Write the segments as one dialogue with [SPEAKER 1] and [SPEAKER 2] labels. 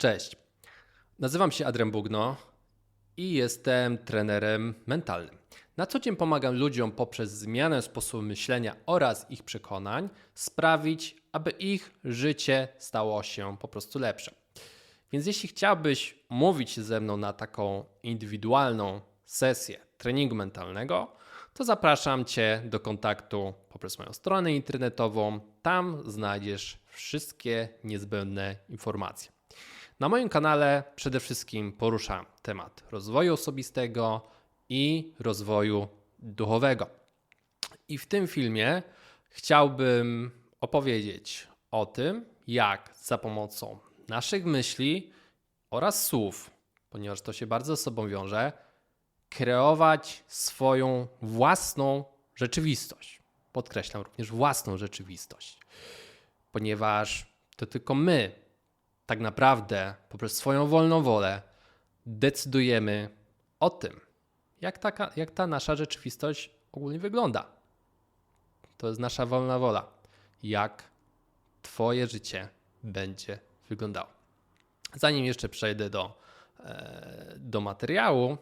[SPEAKER 1] Cześć. Nazywam się Adrian Bugno i jestem trenerem mentalnym. Na co dzień pomagam ludziom poprzez zmianę sposobu myślenia oraz ich przekonań sprawić, aby ich życie stało się po prostu lepsze. Więc jeśli chciałbyś mówić ze mną na taką indywidualną sesję treningu mentalnego, to zapraszam Cię do kontaktu poprzez moją stronę internetową. Tam znajdziesz wszystkie niezbędne informacje. Na moim kanale przede wszystkim poruszam temat rozwoju osobistego i rozwoju duchowego. I w tym filmie chciałbym opowiedzieć o tym, jak za pomocą naszych myśli oraz słów, ponieważ to się bardzo z sobą wiąże, kreować swoją własną rzeczywistość. Podkreślam również własną rzeczywistość, ponieważ to tylko my, tak naprawdę, poprzez swoją wolną wolę, decydujemy o tym, jak, taka, jak ta nasza rzeczywistość ogólnie wygląda. To jest nasza wolna wola, jak Twoje życie będzie wyglądało. Zanim jeszcze przejdę do, e, do materiału,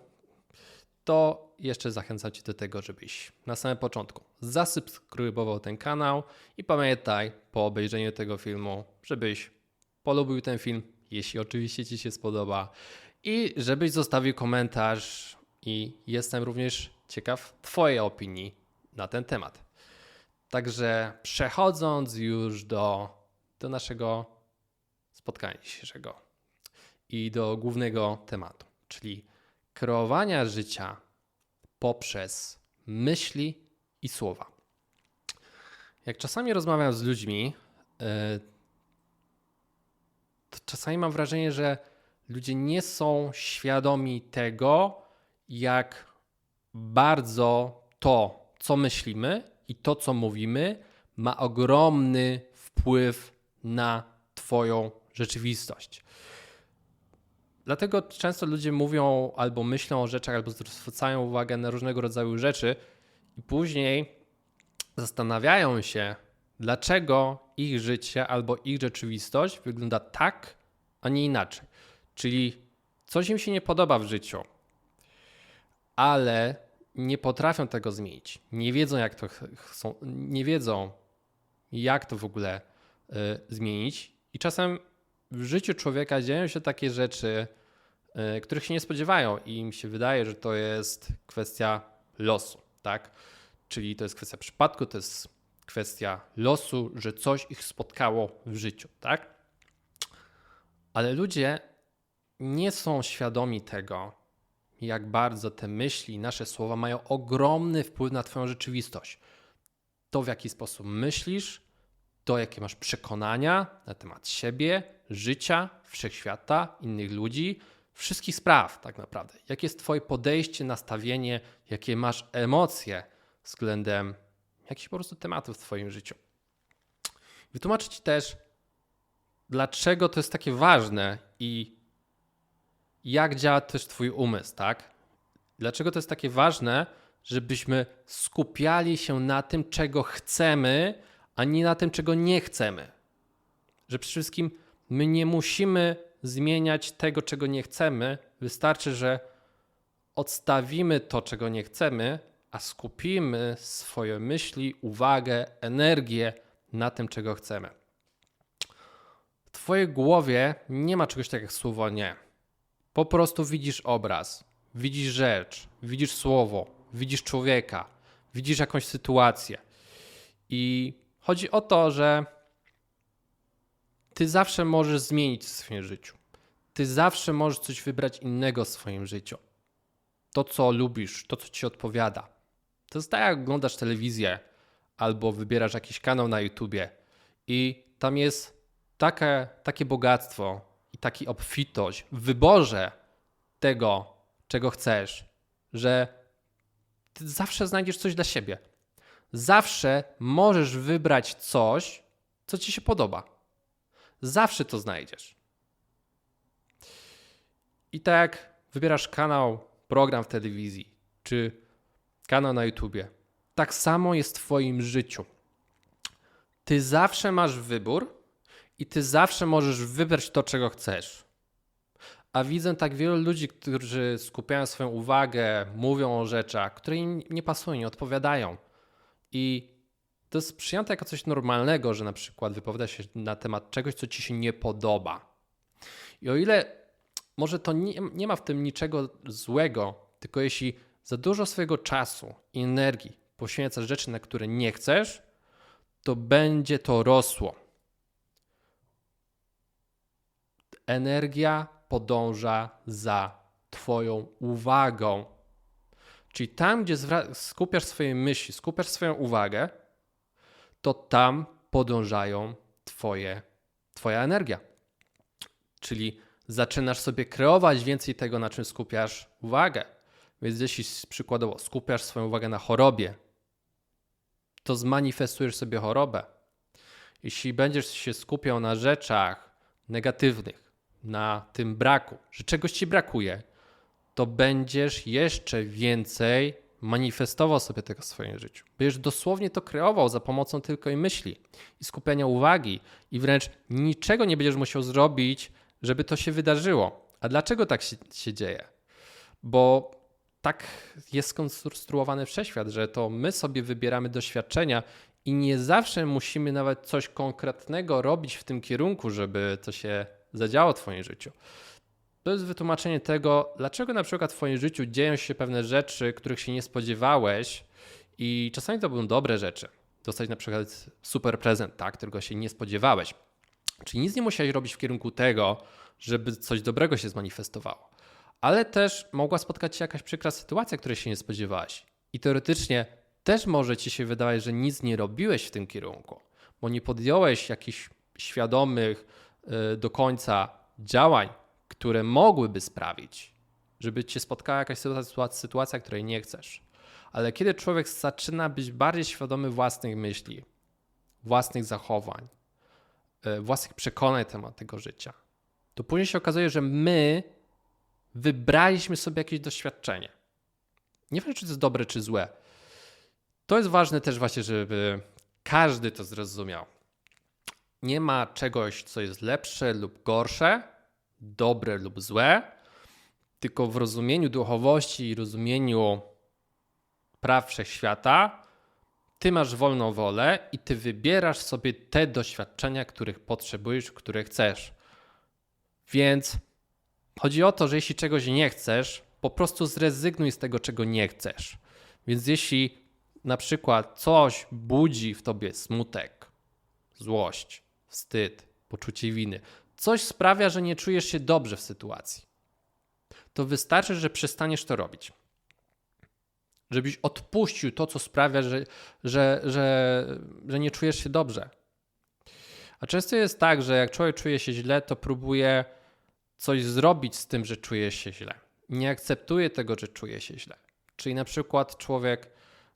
[SPEAKER 1] to jeszcze zachęcam Cię do tego, żebyś na samym początku zasubskrybował ten kanał i pamiętaj po obejrzeniu tego filmu, żebyś polubił ten film, jeśli oczywiście Ci się spodoba i żebyś zostawił komentarz i jestem również ciekaw Twojej opinii na ten temat. Także przechodząc już do, do naszego spotkania dzisiejszego i do głównego tematu, czyli kreowania życia poprzez myśli i słowa. Jak czasami rozmawiam z ludźmi, e, czasami mam wrażenie, że ludzie nie są świadomi tego, jak bardzo to, co myślimy i to, co mówimy, ma ogromny wpływ na Twoją rzeczywistość. Dlatego często ludzie mówią albo myślą o rzeczach, albo zwracają uwagę na różnego rodzaju rzeczy i później zastanawiają się, dlaczego ich życie albo ich rzeczywistość wygląda tak, a nie inaczej. Czyli coś im się nie podoba w życiu, ale nie potrafią tego zmienić. Nie wiedzą, jak to nie wiedzą, jak to w ogóle y, zmienić. I czasem w życiu człowieka dzieją się takie rzeczy, y, których się nie spodziewają, i im się wydaje, że to jest kwestia losu, tak? Czyli to jest kwestia przypadku, to jest kwestia losu, że coś ich spotkało w życiu, tak? Ale ludzie nie są świadomi tego, jak bardzo te myśli, nasze słowa mają ogromny wpływ na Twoją rzeczywistość. To, w jaki sposób myślisz, to, jakie masz przekonania na temat siebie, życia, wszechświata, innych ludzi, wszystkich spraw, tak naprawdę. Jakie jest Twoje podejście, nastawienie, jakie masz emocje względem jakichś po prostu tematów w Twoim życiu. Wytłumaczę Ci też, dlaczego to jest takie ważne i jak działa też Twój umysł, tak? Dlaczego to jest takie ważne, żebyśmy skupiali się na tym, czego chcemy, a nie na tym, czego nie chcemy. Że przede wszystkim my nie musimy zmieniać tego, czego nie chcemy. Wystarczy, że odstawimy to, czego nie chcemy, a skupimy swoje myśli, uwagę, energię na tym, czego chcemy. Twojej głowie nie ma czegoś takiego jak słowo nie. Po prostu widzisz obraz, widzisz rzecz, widzisz słowo, widzisz człowieka, widzisz jakąś sytuację. I chodzi o to, że ty zawsze możesz zmienić w swoim życiu. Ty zawsze możesz coś wybrać innego w swoim życiu. To, co lubisz, to, co ci odpowiada. To jest tak, jak oglądasz telewizję albo wybierasz jakiś kanał na YouTubie i tam jest takie, takie bogactwo, i taki obfitość w wyborze tego, czego chcesz, że ty zawsze znajdziesz coś dla siebie. Zawsze możesz wybrać coś, co ci się podoba. Zawsze to znajdziesz. I tak wybierasz kanał, program w telewizji, czy kanał na YouTubie, tak samo jest w Twoim życiu. Ty zawsze masz wybór i ty zawsze możesz wybrać to, czego chcesz. A widzę tak wielu ludzi, którzy skupiają swoją uwagę, mówią o rzeczach, które im nie pasują, nie odpowiadają. I to jest przyjęte jako coś normalnego, że na przykład wypowiada się na temat czegoś, co ci się nie podoba. I o ile może to nie, nie ma w tym niczego złego, tylko jeśli za dużo swojego czasu i energii poświęcasz rzeczy, na które nie chcesz, to będzie to rosło. Energia podąża za Twoją uwagą. Czyli tam, gdzie skupiasz swoje myśli, skupiasz swoją uwagę, to tam podążają twoje, Twoja energia. Czyli zaczynasz sobie kreować więcej tego, na czym skupiasz uwagę. Więc jeśli przykładowo skupiasz swoją uwagę na chorobie, to zmanifestujesz sobie chorobę. Jeśli będziesz się skupiał na rzeczach negatywnych, na tym braku, że czegoś ci brakuje, to będziesz jeszcze więcej manifestował sobie tego w swoim życiu. Będziesz dosłownie to kreował za pomocą tylko i myśli i skupiania uwagi i wręcz niczego nie będziesz musiał zrobić, żeby to się wydarzyło. A dlaczego tak się, się dzieje? Bo tak jest skonstruowany wszechświat, że to my sobie wybieramy doświadczenia i nie zawsze musimy nawet coś konkretnego robić w tym kierunku, żeby to się zadziało w Twoim życiu. To jest wytłumaczenie tego, dlaczego na przykład w Twoim życiu dzieją się pewne rzeczy, których się nie spodziewałeś, i czasami to będą dobre rzeczy. Dostać na przykład super prezent, tak, którego się nie spodziewałeś. Czyli nic nie musiałeś robić w kierunku tego, żeby coś dobrego się zmanifestowało. Ale też mogła spotkać się jakaś przykra sytuacja, której się nie spodziewałeś. I teoretycznie też może ci się wydawać, że nic nie robiłeś w tym kierunku, bo nie podjąłeś jakichś świadomych do końca działań, które mogłyby sprawić, żeby cię spotkała jakaś sytuacja, której nie chcesz. Ale kiedy człowiek zaczyna być bardziej świadomy własnych myśli, własnych zachowań, e, własnych przekonań na temat tego życia, to później się okazuje, że my wybraliśmy sobie jakieś doświadczenie. Nie wiem, czy to jest dobre, czy złe. To jest ważne też właśnie, żeby każdy to zrozumiał. Nie ma czegoś, co jest lepsze lub gorsze, dobre lub złe, tylko w rozumieniu duchowości i rozumieniu praw wszechświata, ty masz wolną wolę i ty wybierasz sobie te doświadczenia, których potrzebujesz, które chcesz. Więc chodzi o to, że jeśli czegoś nie chcesz, po prostu zrezygnuj z tego, czego nie chcesz. Więc jeśli na przykład coś budzi w tobie smutek, złość, wstyd, poczucie winy, coś sprawia, że nie czujesz się dobrze w sytuacji, to wystarczy, że przestaniesz to robić. Żebyś odpuścił to, co sprawia, że, że, że, że nie czujesz się dobrze. A często jest tak, że jak człowiek czuje się źle, to próbuje coś zrobić z tym, że czuje się źle. Nie akceptuje tego, że czuje się źle. Czyli na przykład człowiek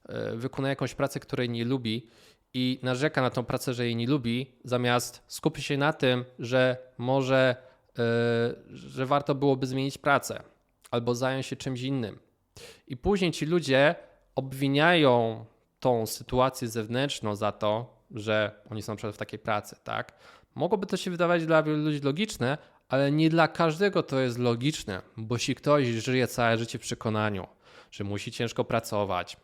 [SPEAKER 1] e, wykonuje jakąś pracę, której nie lubi i narzeka na tą pracę, że jej nie lubi, zamiast skupić się na tym, że może, yy, że warto byłoby zmienić pracę albo zająć się czymś innym. I później ci ludzie obwiniają tą sytuację zewnętrzną za to, że oni są na przykład w takiej pracy, tak? Mogłoby to się wydawać dla wielu ludzi logiczne, ale nie dla każdego to jest logiczne, bo jeśli ktoś żyje całe życie w przekonaniu, że musi ciężko pracować,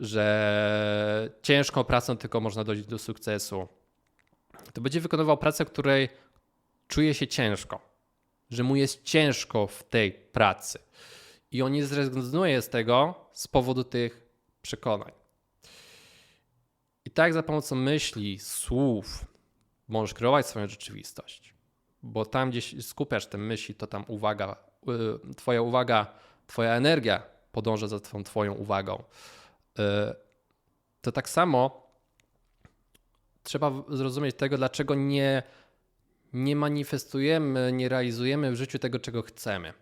[SPEAKER 1] że ciężką pracą tylko można dojść do sukcesu, to będzie wykonywał pracę, której czuje się ciężko, że mu jest ciężko w tej pracy. I on nie zrezygnuje z tego z powodu tych przekonań. I tak za pomocą myśli, słów możesz kreować swoją rzeczywistość. Bo tam, gdzie skupiasz te myśli, to tam uwaga, y, twoja uwaga, twoja energia podąża za tą twoją uwagą. Y, to tak samo trzeba zrozumieć tego, dlaczego nie, nie manifestujemy, nie realizujemy w życiu tego, czego chcemy.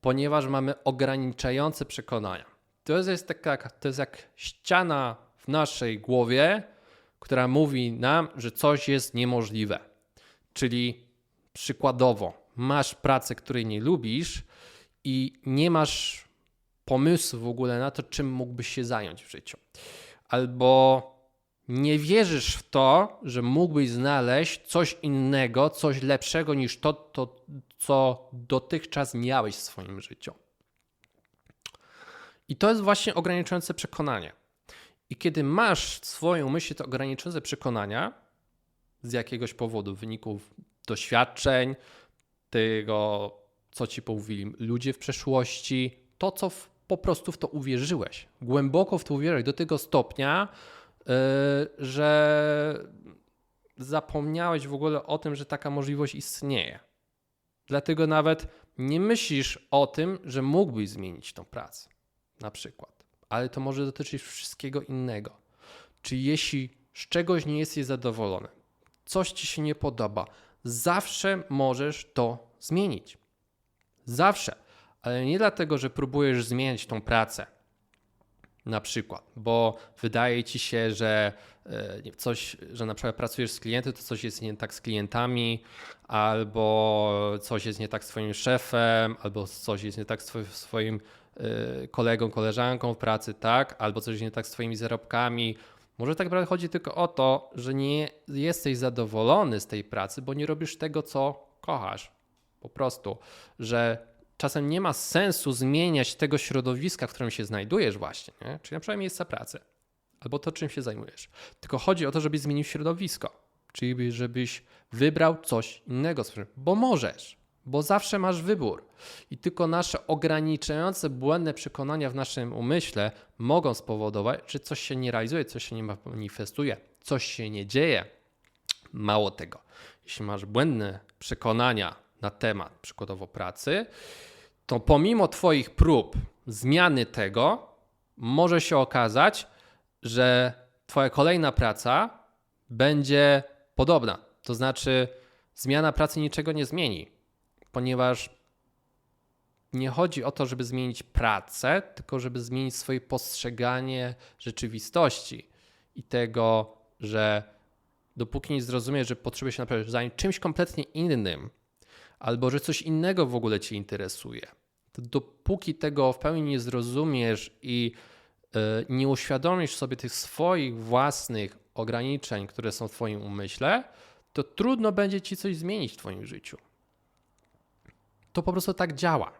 [SPEAKER 1] Ponieważ mamy ograniczające przekonania. To jest, taka, to jest jak ściana w naszej głowie, która mówi nam, że coś jest niemożliwe. Czyli przykładowo, masz pracę, której nie lubisz i nie masz pomysłu w ogóle na to, czym mógłbyś się zająć w życiu. Albo nie wierzysz w to, że mógłbyś znaleźć coś innego, coś lepszego niż to, to co dotychczas miałeś w swoim życiu. I to jest właśnie ograniczające przekonanie. I kiedy masz w swojej umyśle te ograniczające przekonania z jakiegoś powodu, w wyniku doświadczeń, tego, co ci mówili ludzie w przeszłości, to, co w, po prostu w to uwierzyłeś. Głęboko w to uwierzyłeś do tego stopnia, yy, że zapomniałeś w ogóle o tym, że taka możliwość istnieje. Dlatego nawet nie myślisz o tym, że mógłbyś zmienić tą pracę, na przykład. Ale to może dotyczyć wszystkiego innego. Czy jeśli z czegoś nie jesteś zadowolony, coś ci się nie podoba, zawsze możesz to zmienić. Zawsze. Ale nie dlatego, że próbujesz zmienić tą pracę. Na przykład, bo wydaje ci się, że e, coś, że na przykład pracujesz z klientem, to coś jest nie tak z klientami, albo coś jest nie tak z twoim szefem, albo coś jest nie tak z swoim e, kolegą, koleżanką w pracy, tak? Albo coś jest nie tak z twoimi zarobkami. Może tak naprawdę chodzi tylko o to, że nie jesteś zadowolony z tej pracy, bo nie robisz tego, co kochasz. Po prostu, że czasem nie ma sensu zmieniać tego środowiska, w którym się znajdujesz właśnie, nie? czyli na przykład miejsca pracy, albo to, czym się zajmujesz. Tylko chodzi o to, żebyś zmienił środowisko, czyli żebyś wybrał coś innego, bo możesz, bo zawsze masz wybór. I tylko nasze ograniczające, błędne przekonania w naszym umyśle mogą spowodować, że coś się nie realizuje, coś się nie manifestuje, coś się nie dzieje. Mało tego, jeśli masz błędne przekonania na temat przykładowo pracy, to pomimo Twoich prób zmiany tego, może się okazać, że Twoja kolejna praca będzie podobna. To znaczy, zmiana pracy niczego nie zmieni, ponieważ nie chodzi o to, żeby zmienić pracę, tylko żeby zmienić swoje postrzeganie rzeczywistości i tego, że dopóki nie zrozumiesz, że potrzebujesz się naprawdę zająć czymś kompletnie innym, albo że coś innego w ogóle Cię interesuje. To dopóki tego w pełni nie zrozumiesz i e, nie uświadomisz sobie tych swoich własnych ograniczeń, które są w Twoim umyśle, to trudno będzie Ci coś zmienić w Twoim życiu. To po prostu tak działa.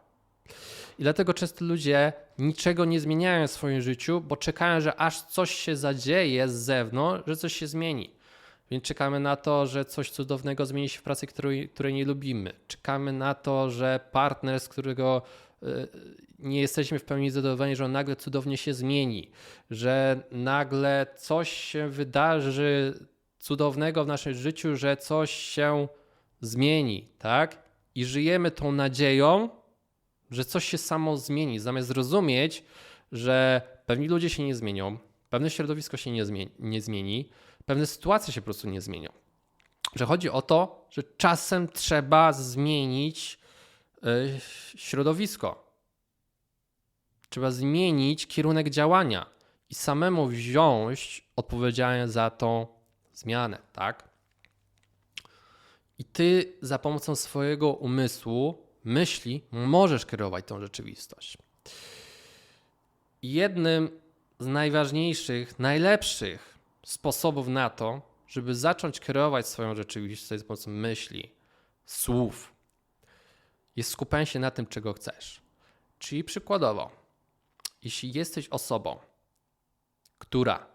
[SPEAKER 1] I dlatego często ludzie niczego nie zmieniają w swoim życiu, bo czekają, że aż coś się zadzieje z zewnątrz, że coś się zmieni. Więc czekamy na to, że coś cudownego zmieni się w pracy, której, której nie lubimy. Czekamy na to, że partner, z którego e, nie jesteśmy w pełni zadowoleni, że on nagle cudownie się zmieni, że nagle coś się wydarzy cudownego w naszym życiu, że coś się zmieni, tak? I żyjemy tą nadzieją, że coś się samo zmieni, zamiast zrozumieć, że pewni ludzie się nie zmienią, pewne środowisko się nie zmieni, nie zmieni pewne sytuacje się po prostu nie zmienią. Że chodzi o to, że czasem trzeba zmienić yy, środowisko. Trzeba zmienić kierunek działania i samemu wziąć odpowiedzialność za tą zmianę, tak? I ty za pomocą swojego umysłu, myśli, możesz kierować tą rzeczywistość. Jednym z najważniejszych, najlepszych sposobów na to, żeby zacząć kierować swoją rzeczywistość z pomocą myśli, słów, jest skupianie się na tym, czego chcesz. Czyli przykładowo, jeśli jesteś osobą, która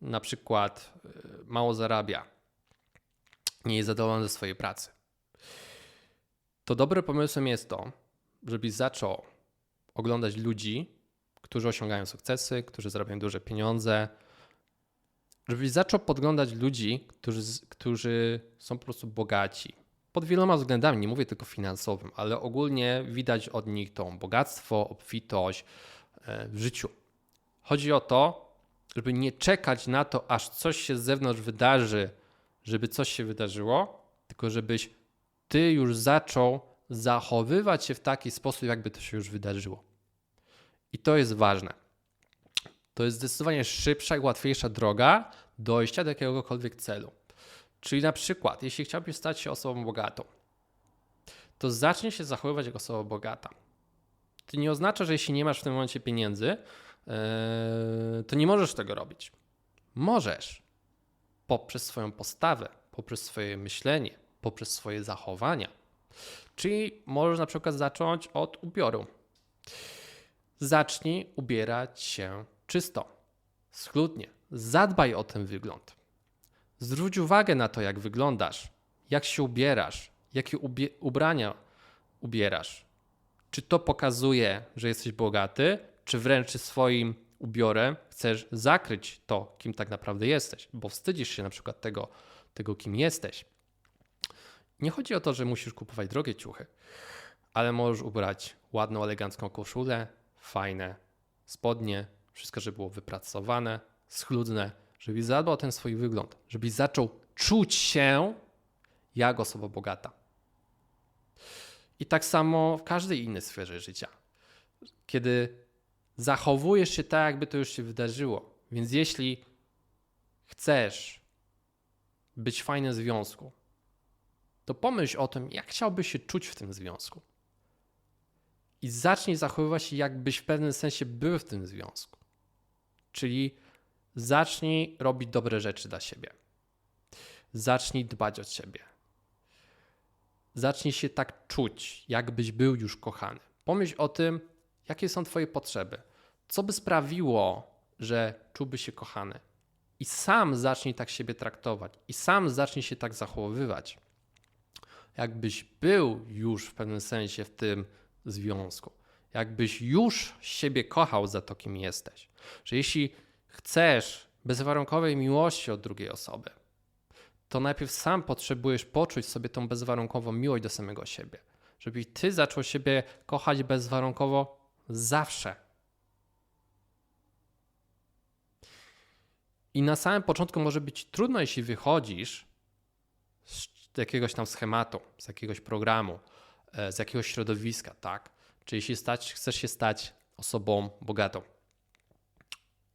[SPEAKER 1] na przykład y, mało zarabia, nie jest zadowolona ze swojej pracy, to dobrym pomysłem jest to, żebyś zaczął oglądać ludzi, którzy osiągają sukcesy, którzy zarabiają duże pieniądze, żebyś zaczął podglądać ludzi, którzy, którzy są po prostu bogaci. Pod wieloma względami, nie mówię tylko finansowym, ale ogólnie widać od nich to bogactwo, obfitość e, w życiu. Chodzi o to, żeby nie czekać na to, aż coś się z zewnątrz wydarzy, żeby coś się wydarzyło, tylko żebyś ty już zaczął zachowywać się w taki sposób, jakby to się już wydarzyło. I to jest ważne to jest zdecydowanie szybsza i łatwiejsza droga dojścia do jakiegokolwiek celu. Czyli na przykład, jeśli chciałbyś stać się osobą bogatą, to zacznij się zachowywać jak osoba bogata. To nie oznacza, że jeśli nie masz w tym momencie pieniędzy, yy, to nie możesz tego robić. Możesz, poprzez swoją postawę, poprzez swoje myślenie, poprzez swoje zachowania. Czyli możesz na przykład zacząć od ubioru. Zacznij ubierać się czysto, schludnie. Zadbaj o ten wygląd. Zwróć uwagę na to, jak wyglądasz, jak się ubierasz, jakie ubie- ubrania ubierasz. Czy to pokazuje, że jesteś bogaty, czy wręcz swoim ubiorem chcesz zakryć to, kim tak naprawdę jesteś, bo wstydzisz się na przykład tego, tego kim jesteś. Nie chodzi o to, że musisz kupować drogie ciuchy, ale możesz ubrać ładną, elegancką koszulę, fajne spodnie, wszystko, żeby było wypracowane, schludne, żebyś zadbał o ten swój wygląd, żebyś zaczął czuć się jak osoba bogata. I tak samo w każdej innej sferze życia. Kiedy zachowujesz się tak, jakby to już się wydarzyło. Więc jeśli chcesz być w fajnym związku, to pomyśl o tym, jak chciałbyś się czuć w tym związku. I zacznij zachowywać się, jakbyś w pewnym sensie był w tym związku. Czyli zacznij robić dobre rzeczy dla siebie. Zacznij dbać o siebie. Zacznij się tak czuć, jakbyś był już kochany. Pomyśl o tym, jakie są Twoje potrzeby. Co by sprawiło, że czułbyś się kochany? I sam zacznij tak siebie traktować, i sam zacznij się tak zachowywać, jakbyś był już w pewnym sensie w tym związku. Jakbyś już siebie kochał za to, kim jesteś. Że jeśli chcesz bezwarunkowej miłości od drugiej osoby, to najpierw sam potrzebujesz poczuć sobie tą bezwarunkową miłość do samego siebie. Żebyś ty zaczął siebie kochać bezwarunkowo zawsze. I na samym początku może być trudno, jeśli wychodzisz z jakiegoś tam schematu, z jakiegoś programu, e, z jakiegoś środowiska, tak? Czy jeśli stać, chcesz się stać osobą bogatą,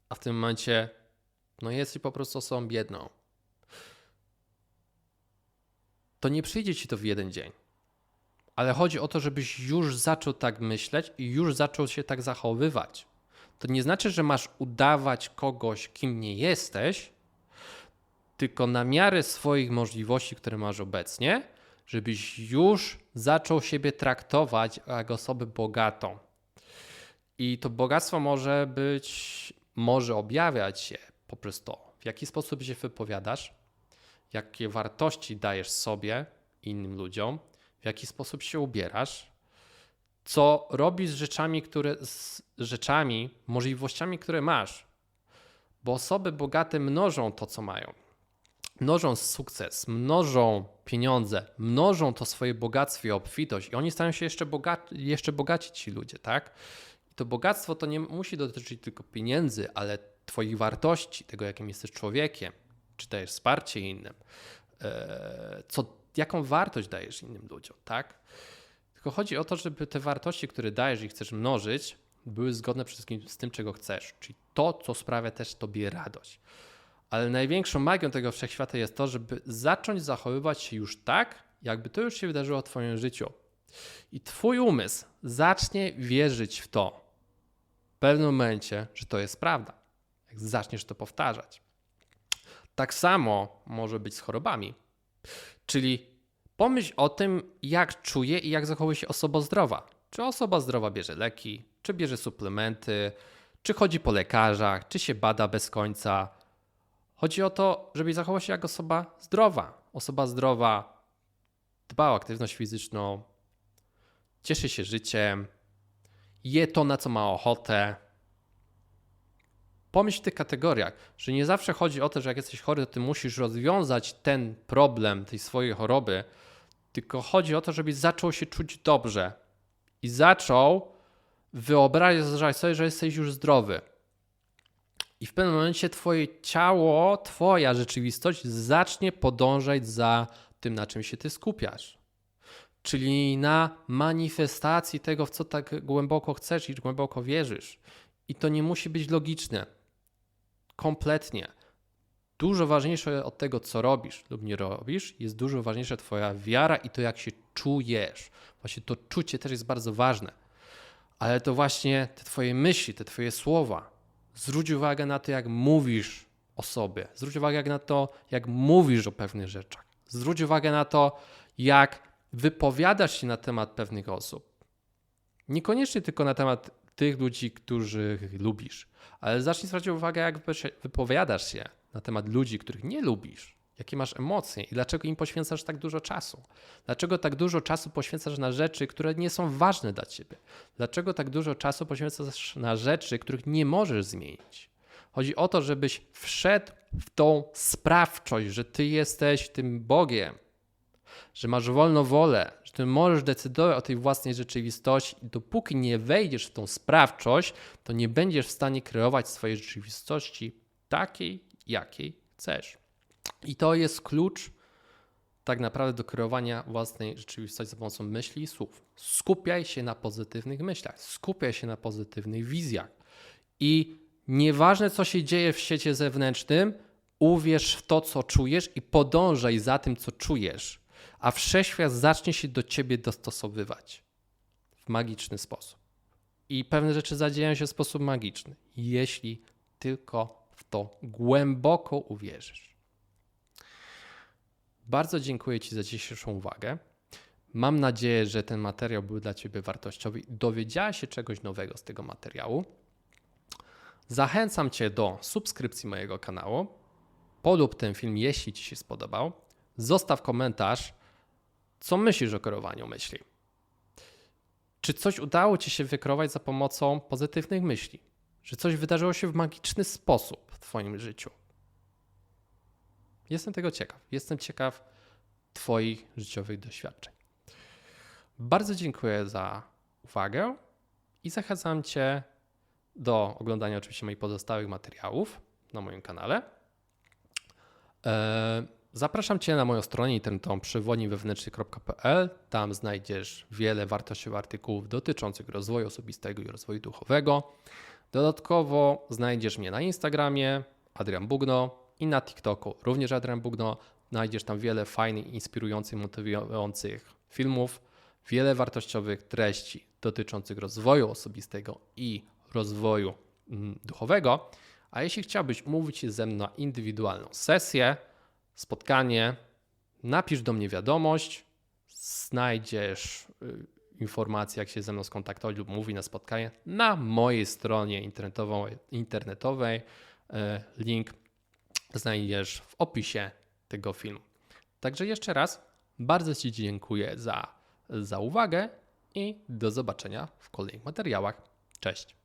[SPEAKER 1] a w tym momencie no jesteś po prostu osobą biedną, to nie przyjdzie ci to w jeden dzień. Ale chodzi o to, żebyś już zaczął tak myśleć i już zaczął się tak zachowywać. To nie znaczy, że masz udawać kogoś, kim nie jesteś, tylko na miarę swoich możliwości, które masz obecnie, żebyś już zaczął siebie traktować jak osobę bogatą. I to bogactwo może być, może objawiać się poprzez to, w jaki sposób się wypowiadasz, jakie wartości dajesz sobie, innym ludziom, w jaki sposób się ubierasz, co robisz z rzeczami, które, z rzeczami, możliwościami, które masz. Bo osoby bogate mnożą to, co mają. Mnożą sukces, mnożą pieniądze, mnożą to swoje bogactwo i obfitość i oni stają się jeszcze, bogat, jeszcze bogaci ci ludzie, tak? I to bogactwo to nie musi dotyczyć tylko pieniędzy, ale twoich wartości, tego jakim jesteś człowiekiem, czy dajesz wsparcie innym, e, co, jaką wartość dajesz innym ludziom, tak? Tylko chodzi o to, żeby te wartości, które dajesz i chcesz mnożyć, były zgodne przede wszystkim z tym, czego chcesz, czyli to, co sprawia też tobie radość. Ale największą magią tego wszechświata jest to, żeby zacząć zachowywać się już tak, jakby to już się wydarzyło w Twoim życiu. I Twój umysł zacznie wierzyć w to w pewnym momencie, że to jest prawda. Jak zaczniesz to powtarzać. Tak samo może być z chorobami. Czyli pomyśl o tym, jak czuje i jak zachowuje się osoba zdrowa. Czy osoba zdrowa bierze leki, czy bierze suplementy, czy chodzi po lekarzach, czy się bada bez końca. Chodzi o to, żeby zachować się jak osoba zdrowa. Osoba zdrowa dba o aktywność fizyczną, cieszy się życiem, je to, na co ma ochotę, pomyśl w tych kategoriach, że nie zawsze chodzi o to, że jak jesteś chory, to ty musisz rozwiązać ten problem tej swojej choroby, tylko chodzi o to, żebyś zaczął się czuć dobrze i zaczął wyobrażać sobie, że jesteś już zdrowy. I w pewnym momencie twoje ciało, twoja rzeczywistość zacznie podążać za tym, na czym się ty skupiasz. Czyli na manifestacji tego, w co tak głęboko chcesz i głęboko wierzysz. I to nie musi być logiczne. Kompletnie. Dużo ważniejsze od tego, co robisz lub nie robisz, jest dużo ważniejsza Twoja wiara i to, jak się czujesz. Właśnie to czucie też jest bardzo ważne. Ale to właśnie te Twoje myśli, te Twoje słowa. Zwróć uwagę na to, jak mówisz o sobie. Zwróć uwagę na to, jak mówisz o pewnych rzeczach. Zwróć uwagę na to, jak wypowiadasz się na temat pewnych osób. Niekoniecznie tylko na temat tych ludzi, których lubisz, ale zacznij zwracać uwagę, jak wypowiadasz się na temat ludzi, których nie lubisz. Jakie masz emocje i dlaczego im poświęcasz tak dużo czasu? Dlaczego tak dużo czasu poświęcasz na rzeczy, które nie są ważne dla ciebie? Dlaczego tak dużo czasu poświęcasz na rzeczy, których nie możesz zmienić? Chodzi o to, żebyś wszedł w tą sprawczość, że ty jesteś tym Bogiem, że masz wolną wolę, że ty możesz decydować o tej własnej rzeczywistości i dopóki nie wejdziesz w tą sprawczość, to nie będziesz w stanie kreować swojej rzeczywistości takiej, jakiej chcesz. I to jest klucz tak naprawdę do kreowania własnej rzeczywistości za pomocą myśli i słów. Skupiaj się na pozytywnych myślach, skupiaj się na pozytywnych wizjach. I nieważne, co się dzieje w świecie zewnętrznym, uwierz w to, co czujesz i podążaj za tym, co czujesz, a wszechświat zacznie się do ciebie dostosowywać w magiczny sposób. I pewne rzeczy zadzieją się w sposób magiczny, jeśli tylko w to głęboko uwierzysz. Bardzo dziękuję Ci za dzisiejszą uwagę. Mam nadzieję, że ten materiał był dla Ciebie wartościowy. Dowiedziałeś się czegoś nowego z tego materiału. Zachęcam Cię do subskrypcji mojego kanału. Polub ten film, jeśli Ci się spodobał. Zostaw komentarz, co myślisz o kierowaniu myśli. Czy coś udało Ci się wykrować za pomocą pozytywnych myśli? Czy coś wydarzyło się w magiczny sposób w Twoim życiu? Jestem tego ciekaw. Jestem ciekaw Twoich życiowych doświadczeń. Bardzo dziękuję za uwagę i zachęcam Cię do oglądania oczywiście moich pozostałych materiałów na moim kanale. E, zapraszam Cię na moją stronę internetową przewodnikwewnętrzny.pl. Tam znajdziesz wiele wartościowych artykułów dotyczących rozwoju osobistego i rozwoju duchowego. Dodatkowo znajdziesz mnie na Instagramie Adrian Bugno i na TikToku również Adrian Bugno. Znajdziesz tam wiele fajnych, inspirujących, motywujących filmów, wiele wartościowych treści dotyczących rozwoju osobistego i rozwoju mm, duchowego. A jeśli chciałbyś umówić się ze mną na indywidualną sesję, spotkanie, napisz do mnie wiadomość, znajdziesz y, informacje, jak się ze mną skontaktować lub mówi na spotkanie na mojej stronie internetowej. Y, link znajdziesz w opisie tego filmu. Także jeszcze raz bardzo Ci dziękuję za, za uwagę i do zobaczenia w kolejnych materiałach. Cześć.